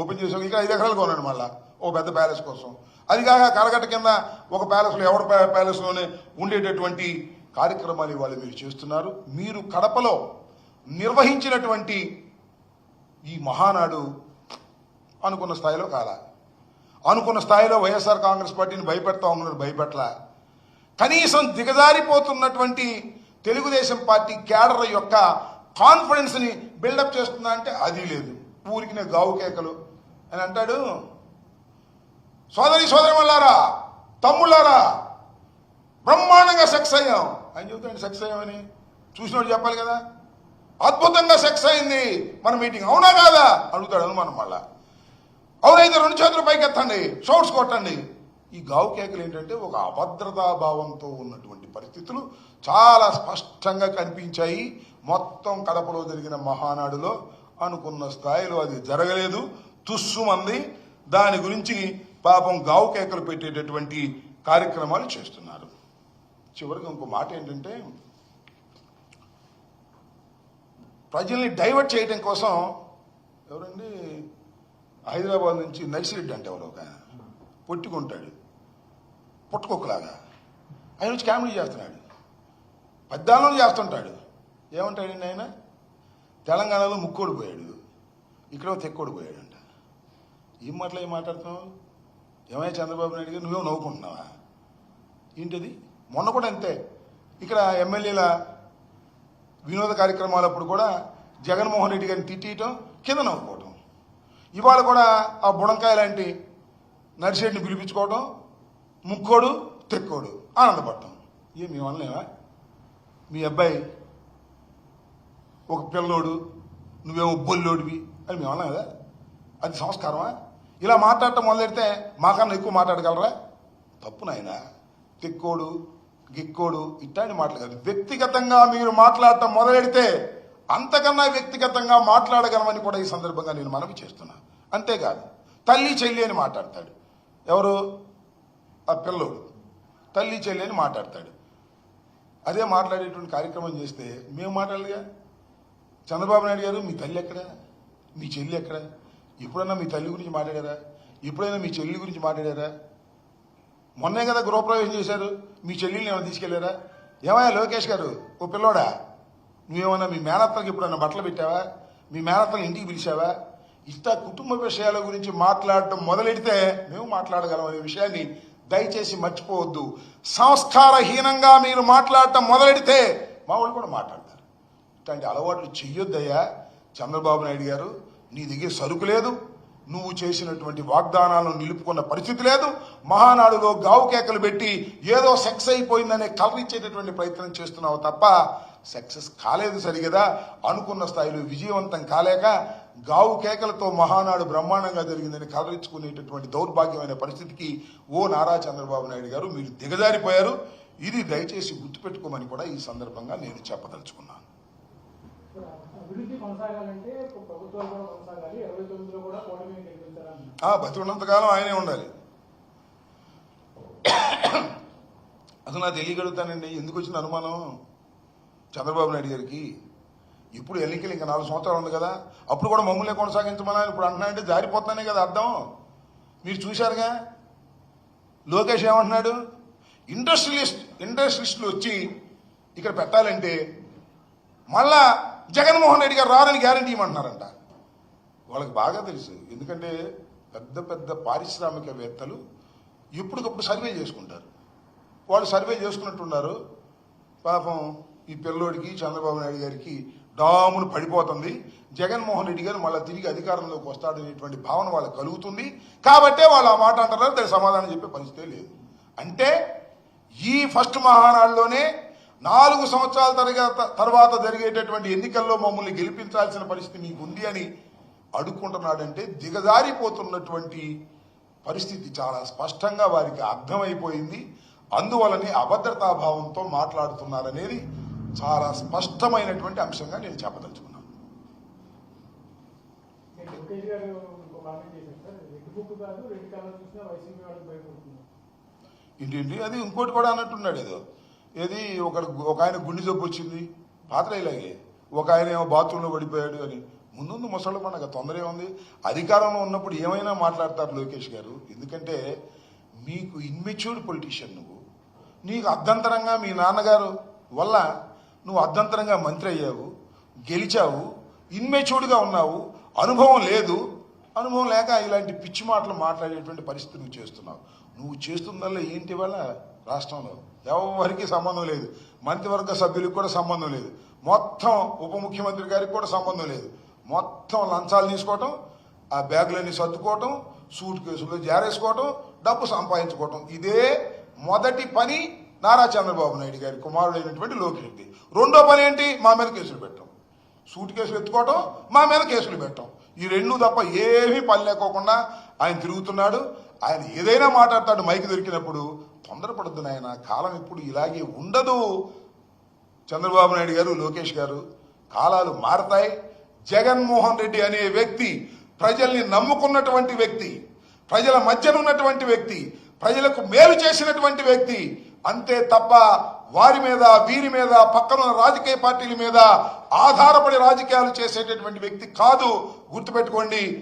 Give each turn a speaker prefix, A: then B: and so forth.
A: Open చేసాం ఇంకా ఐదు ఎకరాలు కొన్నాడు మళ్ళా ఓ పెద్ద ప్యాలెస్ కోసం. అది కాక కరగట్ట కింద ఒక ప్యాలెస్లో ఎవడ ప్యాలెస్లోనే ఉండేటటువంటి కార్యక్రమాలు ఇవాళ మీరు చేస్తున్నారు. మీరు కడపలో నిర్వహించినటువంటి ఈ మహానాడు అనుకున్న స్థాయిలో కాల. అనుకున్న స్థాయిలో వైఎస్ఆర్ కాంగ్రెస్ పార్టీని భయపెడతా ఉన్నారు భయపెట్ల కనీసం దిగజారిపోతున్నటువంటి తెలుగుదేశం పార్టీ క్యాడర్ యొక్క కాన్ఫిడెన్స్ని బిల్డప్ చేస్తుందా అంటే అది లేదు. ఊరికి నేను గావు కేకలు. అని అంటాడు సోదరి సోదరి వల్లారా తమ్ముళ్ళారా బ్రహ్మాండంగా సెక్స్ అయ్యాం. అని చెబుతాడు సెక్స్ అయ్యామని. చూసినోడు చెప్పాలి కదా అద్భుతంగా సెక్స్ అయింది మన మీటింగ్ అవునా కాదా? అడుగుతాడు అనుమానం మళ్ళా. అవునైతే రెండు చేతులు పైకెత్తండి షౌట్స్ కొట్టండి. ఈ గావు కేకలు ఏంటంటే ఒక అభద్రతా భావంతో ఉన్నటువంటి పరిస్థితులు చాలా స్పష్టంగా కనిపించాయి. మొత్తం కడపలో జరిగిన మహానాడులో అనుకున్న స్థాయిలో అది జరగలేదు. తుస్సుమంది దాని గురించి పాపం గావు కేకలు పెట్టేటటువంటి కార్యక్రమాలు చేస్తున్నారు. చివరికి ఇంకో మాట ఏంటంటే ప్రజల్ని డైవర్ట్ చేయడం కోసం ఎవరండి? హైదరాబాద్ నుంచి నర్సిరెడ్డి అంటే ఎవరు ఒక పొట్టుకుంటాడు. పుట్టుకొక్కలాగా. ఆయన వచ్చి కామెడీ చేస్తున్నాడు. పెద్దాలను చేస్తుంటాడు. ఏమంటాడండి ఆయన? తెలంగాణలో ముక్కోడు పోయాడు. ఇక్కడ తెక్కోడు పోయాడంట. ఏం మాటలు ఏం మాట్లాడుతున్నావు? ఏమైనా చంద్రబాబు నాయుడు గారు? నువ్వేమో నవ్వుకుంటున్నావా? ఏంటది? మొన్న కూడా అంతే. ఇక్కడ ఎమ్మెల్యేల వినోద కార్యక్రమాలప్పుడు కూడా జగన్మోహన్ రెడ్డి గారిని తిట్టియటం కింద నవ్వుకోవటం. ఇవాళ కూడా ఆ బుడంకాయ లాంటి నర్సిరెడ్డిని పిలిపించుకోవటం ముక్కోడు తెక్కోడు ఆనందపడటం. ఏం మీ వల్లనేవా మీ అబ్బాయి ఒక పిల్లోడు నువ్వేమో బొల్లోడివి అని మేము అన్నాం కదా. అది సంస్కారమా? ఇలా మాట్లాడటం మొదలెడితే మాకన్నా ఎక్కువ మాట్లాడగలరా? తప్పు నాయన. తిక్కోడు గిక్కోడు ఇట్లాంటి మాటలు కాదు. వ్యక్తిగతంగా మీరు మాట్లాడటం మొదలెడితే అంతకన్నా వ్యక్తిగతంగా మాట్లాడగలమని కూడా ఈ సందర్భంగా నేను మనవి చేస్తున్నా. అంతేకాదు తల్లి చెల్లి అని మాట్లాడతాడు. ఎవరు? ఆ పిల్లోడు. తల్లి చెల్లి అని మాట్లాడతాడు. అదే మాట్లాడేటువంటి కార్యక్రమం చేస్తే మేము మాట్లాడలేగా చంద్రబాబు నాయుడు గారు మీ తల్లి ఎక్కడ? మీ చెల్లి ఎక్కడ? ఎప్పుడన్నా మీ తల్లి గురించి మాట్లాడారా? ఎప్పుడైనా మీ చెల్లి గురించి మాట్లాడారా? మొన్నే కదా గృహప్రవేశం చేశారు. మీ చెల్లిని ఏమైనా తీసుకెళ్ళారా? ఏమయ్యా లోకేష్ గారు ఓ పిల్లోడా? నువ్వేమన్నా మీ మేనత్తలకు ఎప్పుడన్నా బట్టలు పెట్టావా? మీ మేనత్తలు ఇంటికి పిలిచావా? ఇట్లా కుటుంబ విషయాల గురించి మాట్లాడటం మొదలెడితే మేము మాట్లాడగలం అనే విషయాన్ని దయచేసి మర్చిపోవద్దు. సంస్కారహీనంగా మీరు మాట్లాడటం మొదలెడితే మా వాళ్ళు కూడా మాట్లాడతారు ఇట్లాంటి అలవాట్లు చెయ్యొద్దయ్యా. చంద్రబాబు నాయుడు గారు నీ దగ్గర సరుకు లేదు. నువ్వు చేసినటువంటి వాగ్దానాలను నిలుపుకున్న పరిస్థితి లేదు. మహానాడులో గావు కేకలు పెట్టి ఏదో సెక్స్ అయిపోయిందనే కలర్ ప్రయత్నం చేస్తున్నావు తప్ప సక్సెస్ కాలేదు సరిగదా. అనుకున్న స్థాయిలో విజయవంతం కాలేక గావు కేకలతో మహానాడు బ్రహ్మాండంగా జరిగిందని కలరించుకునేటటువంటి దౌర్భాగ్యమైన పరిస్థితికి ఓ నారా చంద్రబాబు నాయుడు గారు మీరు దిగజారిపోయారు. ఇది దయచేసి గుర్తుపెట్టుకోమని కూడా ఈ సందర్భంగా నేను చెప్పదలుచుకున్నాను.
B: అభివృద్ధి కొనసాగాలంటే ప్రభుత్వాలు కూడా కొనసాగాలి. ఇరవై తొమ్మిదిలో కూడా కూటమిని
A: ఆ బతికున్నంతకాలం ఆయనే ఉండాలి. అసలు నాకు తెలియగలుగుతానండి ఎందుకు వచ్చిన అనుమానం? చంద్రబాబు నాయుడు గారికి. ఇప్పుడు ఎన్నికలు ఇంకా నాలుగు సంవత్సరాలు ఉంది కదా. అప్పుడు కూడా మమ్మల్ని కొనసాగించమని ఇప్పుడు అంటున్నాడంటే జారిపోతానే కదా అర్థం? మీరు చూశారుగా? లోకేష్ ఏమంటున్నాడు? ఇండస్ట్రియలిస్ట్ ఇండస్ట్రియలిస్టులు వచ్చి ఇక్కడ పెట్టాలంటే మళ్ళా జగన్మోహన్ రెడ్డి గారు రారని గ్యారంటీ ఇవ్వమంటున్నారంట. వాళ్ళకి బాగా తెలుసు. ఎందుకంటే పెద్ద పెద్ద పారిశ్రామికవేత్తలు ఎప్పటికప్పుడు సర్వే చేసుకుంటారు. వాళ్ళు సర్వే చేసుకున్నట్టున్నారు. పాపం ఈ పిల్లోడికి చంద్రబాబు నాయుడు గారికి డామును పడిపోతుంది. జగన్మోహన్ రెడ్డి గారు మళ్ళీ తిరిగి అధికారంలోకి వస్తాడనేటువంటి భావన వాళ్ళకి కలుగుతుంది. కాబట్టే వాళ్ళు ఆ మాట అంటున్నారు. దానికి సమాధానం చెప్పే పరిస్థితే లేదు. అంటే ఈ ఫస్ట్ మహానాడులోనే నాలుగు సంవత్సరాల తరగ- తర్వాత జరిగేటటువంటి ఎన్నికల్లో మమ్మల్ని గెలిపించాల్సిన పరిస్థితి మీకు ఉంది అని అడుక్కుంటున్నాడంటే దిగజారిపోతున్నటువంటి పరిస్థితి చాలా స్పష్టంగా వారికి అర్థమైపోయింది. అందువలనే అభద్రతాభావంతో మాట్లాడుతున్నారనేది చాలా స్పష్టమైనటువంటి అంశంగా నేను చెప్పదలుచుకున్నాను. ఏంటి అది ఇంకోటి కూడా అన్నట్టున్నాడు ఏదో. ఏది? ఒక ఒక ఆయన గుండె జబ్బు వచ్చింది పాత్ర ఇలాగే. ఒక ఆయన ఏమో బాత్రూంలో పడిపోయాడు అని. ముందు ముసలి పండగ తొందర ఏముంది అధికారంలో ఉన్నప్పుడు ఏమైనా మాట్లాడతారు లోకేష్ గారు? ఎందుకంటే మీకు ఇన్మెచ్యూర్డ్ పొలిటీషియన్ నువ్వు. నీకు అర్ధంతరంగా మీ నాన్నగారు వల్ల నువ్వు అర్ధంతరంగా మంత్రి అయ్యావు గెలిచావు ఇన్మెచ్యూర్డ్గా ఉన్నావు అనుభవం లేదు. అనుభవం లేక ఇలాంటి పిచ్చి మాటలు మాట్లాడేటువంటి పరిస్థితి నువ్వు చేస్తున్నావు. నువ్వు చేస్తుందల్లా ఏంటి వల్ల? రాష్ట్రంలో ఎవరికి సంబంధం లేదు. మంత్రివర్గ సభ్యులకు కూడా సంబంధం లేదు. మొత్తం ఉప ముఖ్యమంత్రి గారికి కూడా సంబంధం లేదు. మొత్తం లంచాలు తీసుకోవటం ఆ బ్యాగులన్నీ సర్దుకోవటం సూట్ కేసులో జారేసుకోవటం డబ్బు సంపాదించుకోవటం. ఇదే మొదటి పని నారా చంద్రబాబు నాయుడు గారి కుమారుడైనటువంటి అయినటువంటి రెడ్డి. రెండో పని ఏంటి? మా మీద కేసులు పెట్టడం సూట్ కేసులు ఎత్తుకోవటం మా మీద కేసులు పెట్టడం ఈ రెండు తప్ప ఏమీ పని లేకోకుండా ఆయన తిరుగుతున్నాడు. ఆయన ఏదైనా మాట్లాడతాడు మైకి దొరికినప్పుడు తొందరపడద్దు నాయన. కాలం ఇప్పుడు ఇలాగే ఉండదు. చంద్రబాబు నాయుడు గారు లోకేష్ గారు కాలాలు మారతాయి. జగన్మోహన్ రెడ్డి అనే వ్యక్తి ప్రజల్ని నమ్ముకున్నటువంటి వ్యక్తి ప్రజల మధ్యన ఉన్నటువంటి వ్యక్తి ప్రజలకు మేలు చేసినటువంటి వ్యక్తి అంతే తప్ప వారి మీద వీరి మీద పక్కన రాజకీయ పార్టీల మీద ఆధారపడి రాజకీయాలు చేసేటటువంటి వ్యక్తి కాదు. గుర్తుపెట్టుకోండి